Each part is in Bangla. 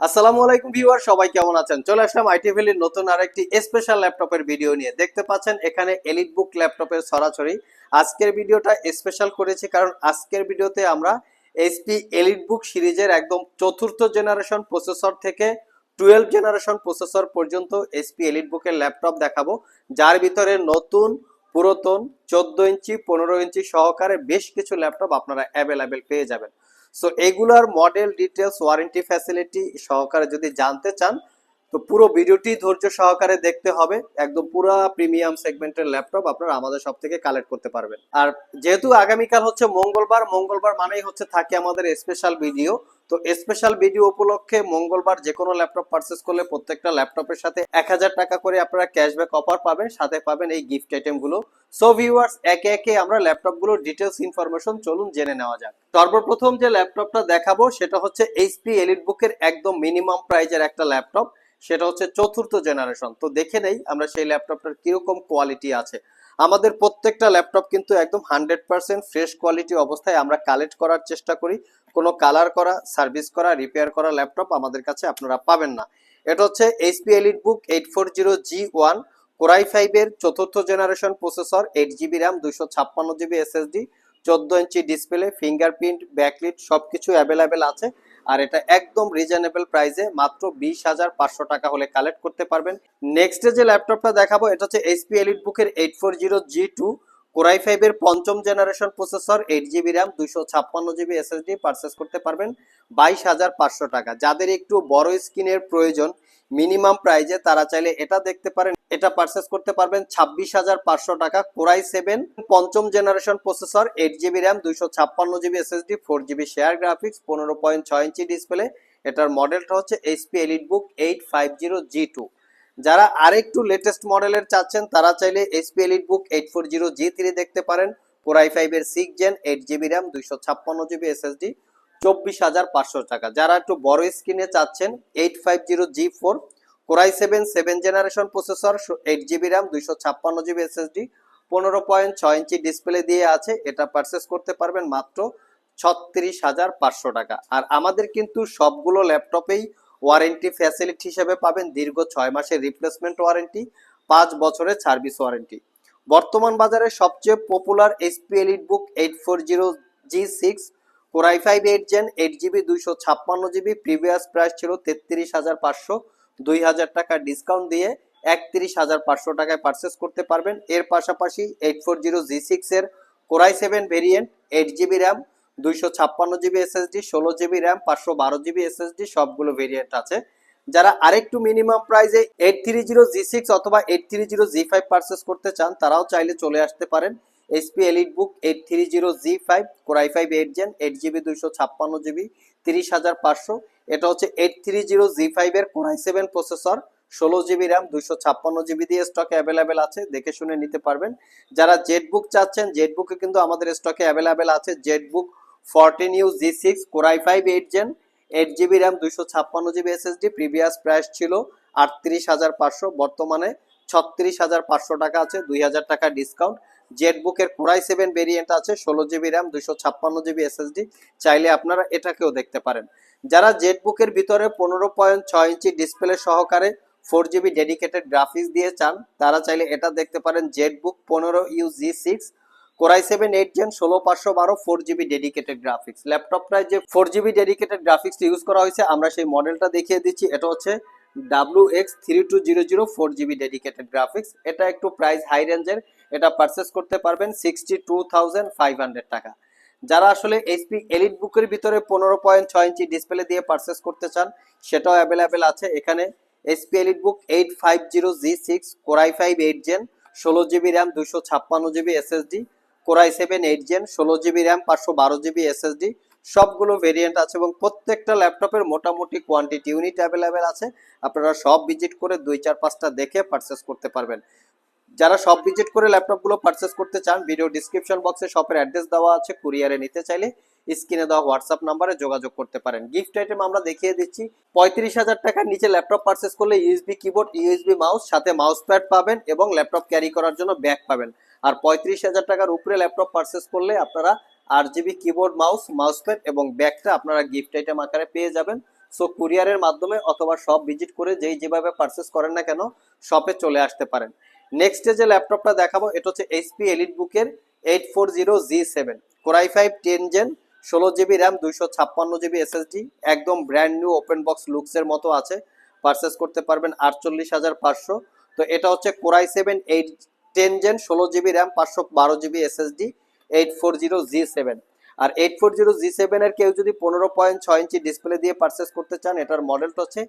আসসালামু আলাইকুম ভিউয়ার, সবাই কেমন আছেন? চলে আসলাম আইটি ভ্যালির নতুন আরেকটি স্পেশাল ল্যাপটপের ভিডিও নিয়ে। দেখতে পাচ্ছেন এখানে এলিট বুক ল্যাপটপের সরাসরি। আজকের ভিডিওটা স্পেশাল করেছি কারণ আজকের ভিডিওতে আমরা এইচপি এলিট বুক সিরিজের একদম চতুর্থ জেনারেশন প্রসেসর থেকে টুয়েলভ জেনারেশন প্রসেসর পর্যন্ত এইচপি এলিট বুকের ল্যাপটপ দেখাবো। যার ভিতরে নতুন পুরাতন, চোদ্দ ইঞ্চি, পনেরো ইঞ্চি সহকারে বেশ কিছু ল্যাপটপ আপনারা অ্যাভেলেবেল পেয়ে যাবেন। সো এগুলার মডেল ডিটেলস ওয়ারেন্টি ফ্যাসিলিটি সহকারে যদি জানতে চান তো পুরো ভিডিওটি ধৈর্য সহকারে দেখতে হবে। একদম পুরো প্রিমিয়াম সেগমেন্টের ল্যাপটপ আপনারা আমাদের সব থেকে কালেক্ট করতে পারবেন। আর যেহেতু আগামীকাল হচ্ছে মঙ্গলবার মঙ্গলবার মানেই হচ্ছে থাকে আমাদের স্পেশাল ভিডিও তো স্পেশাল ভিডিও উপলক্ষে মঙ্গলবার যে কোনো ল্যাপটপ পারচেস করলে প্রত্যেকটা ল্যাপটপের সাথে এক হাজার টাকা করে আপনারা ক্যাশব্যাক অফার পাবেন, সাথে পাবেন এই গিফট আইটেমগুলো সো ভিউয়ার্স একে একে আমরা ল্যাপটপগুলোর ডিটেলস ইনফরমেশন চলুন জেনে নেওয়া যাক। সর্বপ্রথম যে ল্যাপটপটা দেখাবো, সেটা হচ্ছে এইচপি এলিট বুকের একদম মিনিমাম প্রাইজের একটা ল্যাপটপ। সেটা হচ্ছে চতুর্থ জেনারেশন তো দেখে নেই আমরা সেই ল্যাপটপটার কীরকম কোয়ালিটি আছে। আমাদের প্রত্যেকটা ল্যাপটপ কিন্তু একদম হান্ড্রেড পার্সেন্ট ফ্রেশ কোয়ালিটি অবস্থায় আমরা কালেক্ট করার চেষ্টা করি। কোনো কালার করা সার্ভিস করা রিপেয়ার করা ল্যাপটপ আমাদের কাছে আপনারা পাবেন না। এটা হচ্ছে HP Elite Book eight four zero G one Core i ফাইভের চতুর্থ generation processor eight GB RAM দুইশো ছাপ্পান্ন জিবি এসএসডি চোদ্দ ইঞ্চি ডিসপ্লে ফিঙ্গারপ্রিন্ট ব্যাকলিট সব কিছু অ্যাভেলেবেল আছে। আর এটা একদম রিজনেবল প্রাইসে মাত্র বিশ হাজার পাঁচশো টাকা হলে কালেক্ট করতে পারবেন। নেক্সট যে ল্যাপটপটা দেখাবো, এটা হচ্ছে এইচপি এলিট বুকের eight four zero G two Core i ফাইভের পঞ্চম generation processor eight GB RAM দুশো ছাপ্পান্ন জিবি এসএসডি পারচেস করতে পারবেন। বাইশ হাজার পাঁচশো টাকা। যাদের একটু বড় স্ক্রিনের প্রয়োজন মিনিমাম প্রাইজে তারা চাইলে এটা দেখতে পারেন। এটা পারচেস করতে পারবেন ছাব্বিশ হাজার পাঁচশো টাকা কোরাই সেভেন পঞ্চম generation processor eight GB RAM দুইশো ছাপ্পান্ন GB SSD four GB share graphics পনেরো পয়েন্ট ছয় ইঞ্চি ডিসপ্লে এটার মডেলটা হচ্ছে HP Elite Book eight five zero G two যারা আরেকটু লেটেস্ট মডেলের চাচ্ছেন, তারা চাইলে HP Elite Book eight four zero G three দেখতে পারেন। কোরাই ফাইভের six gen eight GB RAM দুইশো ছাপ্পান্ন জিবি এসএসডি চব্বিশ হাজার পাঁচশো টাকা। যারা একটু বড় স্ক্রিনে চাচ্ছেন eight five zero G four Core i seven seven generation processor eight GB RAM দুইশো ছাপ্পান্ন জিবি এসএসডি পনেরো পয়েন্ট ছয় ইঞ্চি ডিসপ্লে দিয়ে আছে। এটা পারচেস করতে পারবেন মাত্র ছত্রিশ হাজার পাঁচশো টাকা। আর আমাদের কিন্তু সবগুলো ল্যাপটপেই ওয়ারেন্টি ফ্যাসিলিটি হিসেবে পাবেন, দীর্ঘ ছয় মাসের রিপ্লেসমেন্ট ওয়ারেন্টি পাঁচ বছরের সার্ভিস ওয়ারেন্টি বর্তমান বাজারে সবচেয়ে popular HP Elite Book eight four zero G six Core i five eight gen eight GB দুইশো ছাপ্পান্ন জিবি প্রিভিয়াস প্রাইস ছিল তেত্রিশ হাজার পাঁচশো। দুই হাজার টাকা ডিসকাউন্ট দিয়ে একত্রিশ হাজার পাঁচশো টাকায় পারচেস করতে পারবেন। এর পাশাপাশি eight four zero G six এর Core i seven variant eight GB RAM দুইশো ছাপ্পান্ন জিবি এসএসডি ষোলো জিবি র্যাম পাঁচশো বারো জিবি এসএসডি সবগুলো ভেরিয়েন্ট আছে। যারা আরেকটু মিনিমাম প্রাইসে eight three zero G six অথবা eight three zero G five purchase করতে চান, তারাও চাইলে চলে আসতে পারেন। HP Elite Book eight three zero G five Core i five eight gen eight GB দুইশো ছাপ্পান্ন জিবি তিরিশ হাজার পাঁচশো। এটা হচ্ছে এইট থ্রি জিরো জি ফাইভের কোরাই সেভেন প্রসেসর ষোলো জিবি র্যাম দুইশো ছাপ্পান্ন জিবি দিয়ে স্টকে অ্যাভেলেবেল আছে, দেখে শুনে নিতে পারবেন। যারা জেড বুক চাচ্ছেন জেড বুকে কিন্তু আমাদের স্টকে অ্যাভেলেবেল আছে Z book fourteen U G six core i five eight gen eight GB RAM দুইশো ছাপ্পান্ন জিবি এসএসডি প্রিভিয়াস প্রাইস ছিল আটত্রিশ হাজার পাঁচশো। বর্তমানে ছত্রিশ হাজার পাঁচশো টাকা আছে, দুই হাজার টাকা ডিসকাউন্ট জেট বুকের কোরাই সেভেন ভেরিয়েন্ট আছে, ষোলো জিবি র্যাম দুইশো ছাপ্পান্ন জিবি এসএসডি চাইলে আপনারা এটাকেও দেখতে পারেন। যারা জেট বুকের ভিতরে পনেরো পয়েন্ট ছয় ইঞ্চি ডিসপ্লে সহকারে ফোর জিবি ডেডিকেটেড গ্রাফিক্স দিয়ে চান, তারা চাইলে এটা দেখতে পারেন। জেট বুক পনেরো U G six core i seven eight gen ষোলো পাঁচশো বারো ফোর জিবি ডেডিকেটেড গ্রাফিক্স ল্যাপটপটায় যে four GB dedicated graphics use করা হয়েছে, আমরা সেই মডেলটা দেখিয়ে দিচ্ছি। এটা হচ্ছে W X three two zero zero four GB dedicated graphics এটা একটু প্রাইস হাই রেঞ্জের এটা পারচেস করতে পারবেন sixty two thousand five hundred টাকা। যারা আসলে এইচপি এলিট বুকের ভিতরে পনেরো পয়েন্ট ছয় ইঞ্চি ডিসপ্লে দিয়ে পারচেস করতে চান, সেটাও অ্যাভেলেবেল আছে। এখানে HP elite book eight five zero G six core i five eight gen ষোলো জিবি র্যাম দুশো ছাপ্পান্ন GB SSD core i seven eight gen ষোলো জিবি র্যাম পাঁচশো বারো জিবি এসএসডি সবগুলো ভেরিয়েন্ট আছে এবং প্রত্যেকটা ল্যাপটপের মোটামুটি কোয়ান্টিটি ইউনিট অ্যাভেলেবেল আছে। আপনারা সব ভিজিট করে দুই, চার, পাঁচটা দেখে পারচেস করতে পারবেন। যারা সব ভিজিট করে ল্যাপটপগুলো পারচেস করতে চান ভিডিও ডিসক্রিপশন বক্সে শপের অ্যাড্রেস দেওয়া আছে কুরিয়ারে নিতে চাইলে স্ক্রিনে দেওয়া হোয়াটসঅ্যাপ নাম্বারে যোগাযোগ করতে পারেন। গিফট আইটেম আমরা দেখিয়ে দিচ্ছি, পঁয়ত্রিশ হাজার টাকার নিচে ল্যাপটপ পারচেস করলে ইউএসবি কিবোর্ড ইউএসবি মাউস সাথে মাউস প্যাড পাবেন এবং ল্যাপটপ ক্যারি করার জন্য ব্যাগ পাবেন। আর পঁয়ত্রিশ হাজার টাকার উপরে ল্যাপটপ পারচেস করলে আপনারা আট GB keyboard mouse mouse pad এবং ব্যাগটা আপনারা গিফট আইটেম আকারে পেয়ে যাবেন। সো কুরিয়ারের মাধ্যমে অথবা শপ ভিজিট করে যেই যেভাবে পারচেস করেন না কেন শপে চলে আসতে পারেন। নেক্সটে যে ল্যাপটপটা দেখাবো, এটা হচ্ছে এইচপি এলিট বুকের eight four zero G seven core i five ten gen ষোলো জিবি র্যাম দুইশো ছাপ্পান্ন জিবি এসএসডি একদম ব্র্যান্ড নিউ ওপেন বক্স লুকসের মতো আছে। পারচেস করতে পারবেন আটচল্লিশ হাজার পাঁচশো। তো এটা হচ্ছে core i seven eight ten gen ষোলো জিবি র্যাম পাঁচশো বারো GB SSD eight four zero G seven আর এইট ফোর জিরো জি সেভেনের কেউ যদি পনেরো পয়েন্ট ছয় ইঞ্চি ডিসপ্লে দিয়ে পারচেস করতে চান, এটার মডেলটা হচ্ছে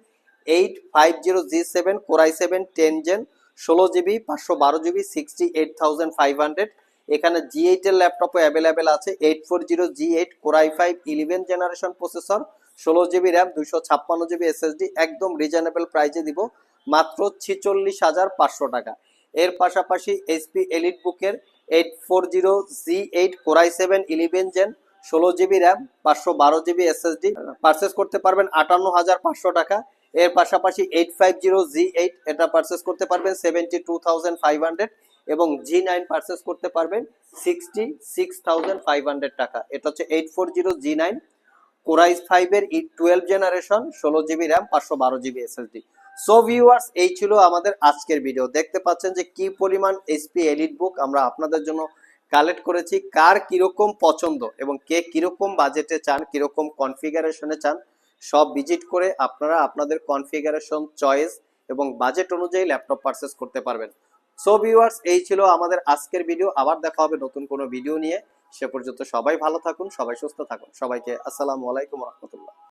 eight five zero G seven core i seven ten gen ষোলো জিবি পাঁচশো বারো GB sixty eight thousand five hundred এখানে জি এইট এর ল্যাপটপও অ্যাভেলেবেল আছে eight four zero G eight core i five eleven generation processor ষোলো জিবি র্যাম দুশো ছাপ্পান্ন জিবি এসএসডি একদম রিজনেবল প্রাইসে দিব, মাত্র ছিচল্লিশ হাজার পাঁচশো টাকা। এর পাশাপাশি এইচপি এলিট বুকের eight four zero G eight core i seven eleven gen ষোলো জিবি র্যাম পাঁচশো বারো জিবি এসএসডি পারচেস করতে পারবেন আটান্ন হাজার পাঁচশো টাকা। এর পাশাপাশি eight five zero G eight এটা পারচেস করতে পারবেন seventy two thousand five hundred এবং জি নাইন পারচেস করতে পারবেন sixty six thousand five hundred টাকা। এটা হচ্ছে eight four zero G nine কোরাইজ ফাইভের ই টুয়েলভ জেনারেশন ষোলো জিবি র্যাম পাঁচশো বারো জিবি এসএসডি সো ভিউয়ার্স এই ছিল আমাদের আজকের ভিডিও দেখতে পাচ্ছেন যে কি পরিমাণ এসপি এলিট বুক আমরা আপনাদের জন্য কালেক্ট করেছি, কার কীরকম পছন্দ এবং কে কীরকম বাজেটে চান, কীরকম কনফিগারেশনে চান, সব ভিজিট করে আপনারা আপনাদের কনফিগারেশন চয়েস এবং বাজেট অনুযায়ী ল্যাপটপ পারচেস করতে পারবেন। সো ভিউয়ার্স এই ছিল আমাদের আজকের ভিডিও আবার দেখা হবে নতুন কোনো ভিডিও নিয়ে। সে পর্যন্ত সবাই ভালো থাকুন, সবাই সুস্থ থাকুন। সবাইকে আসসালামু আলাইকুম রহমতুল্লাহ।